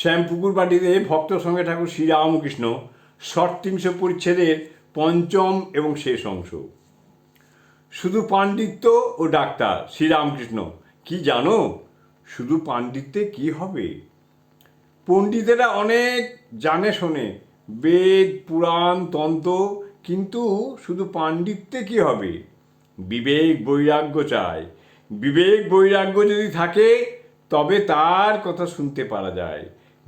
শ্যামপুকুর বাটিতে ভক্ত সঙ্গে ঠাকুর শ্রীরামকৃষ্ণ ষট্টিংশ পরিচ্ছেদের পঞ্চম এবং শেষ অংশ। শুধু পাণ্ডিত্য ও ডাক্তার শ্রীরামকৃষ্ণ, কি জানো? শুধু পাণ্ডিত্যে কি হবে? পণ্ডিতেরা অনেক জানে শোনে, বেদ, পুরাণ, তন্ত্র, কিন্তু শুধু পাণ্ডিত্যে কি হবে? বিবেক বৈরাগ্য চায় বিবেক বৈরাগ্য যদি থাকে, তবে তার কথা শুনতে পারা যায়।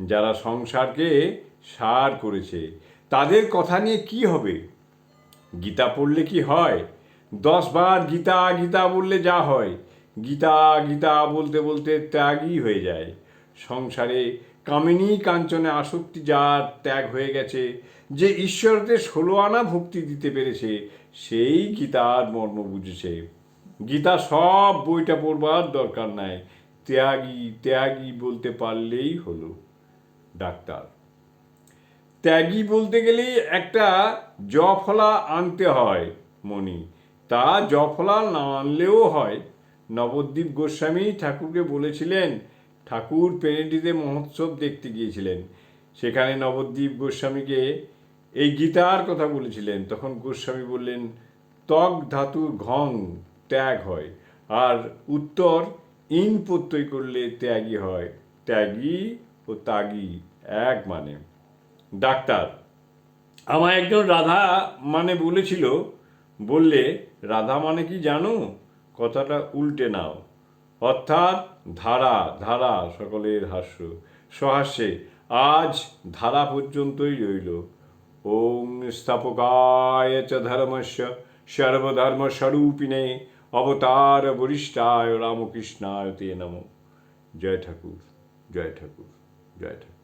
যারা সংসারকে সার করেছে, তাদের কথা নিয়ে কি হবে? গীতা পড়লে কি হয়? দশ বার গীতা গীতা বললে যা হয়। গীতা গীতা বলতে বলতে ত্যাগই হয়ে যায়। সংসারে কামিনী কাঞ্চনে আসক্তি যার ত্যাগ হয়ে গেছে, যে ঈশ্বরকে ষোলো আনা ভক্তি দিতে পেরেছে, সেই গীতার মর্ম বুঝেছে। গীতা সব বইটা পড়বার দরকার নাই। ত্যাগী ত্যাগী বলতে পারলেই হলো। ডাক্তার। ত্যাগী বলতে গেলে একটা জফলা আনতে হয় মণি। তা জফলা না আনলেও হয়। নবদ্বীপ গোস্বামী ঠাকুরকে বলেছিলেন, ঠাকুর পেরেন্টিতে মহোৎসব দেখতে গিয়েছিলেন। সেখানে নবদ্বীপ গোস্বামীকে এই গীতার কথা বলেছিলেন। তখন গোস্বামী বললেন, ত্বক ধাতুর ঘং ত্যাগ হয়, আর উত্তর ইন প্রত্যয় করলে ত্যাগী হয়। ত্যাগী ও তাগী এক মানে। ডাক্তার, আমায় একজন রাধা মানে বলেছিল, বললে, রাধা মানে কি জানো? কথাটা উল্টে নাও। অর্থাৎ, ধারা ধারা, সকলের হাস্য, সহাস্যে, আজ ধারা পর্যন্তই রইল। ওম স্থাপকায় চ ধর্মস্য, সর্বধর্মস্বরূপিণে, অবতার বরিষ্ঠায় রামকৃষ্ণায় তে নম। জয় ঠাকুর জয় ঠাকুর। জয় ঠাকুর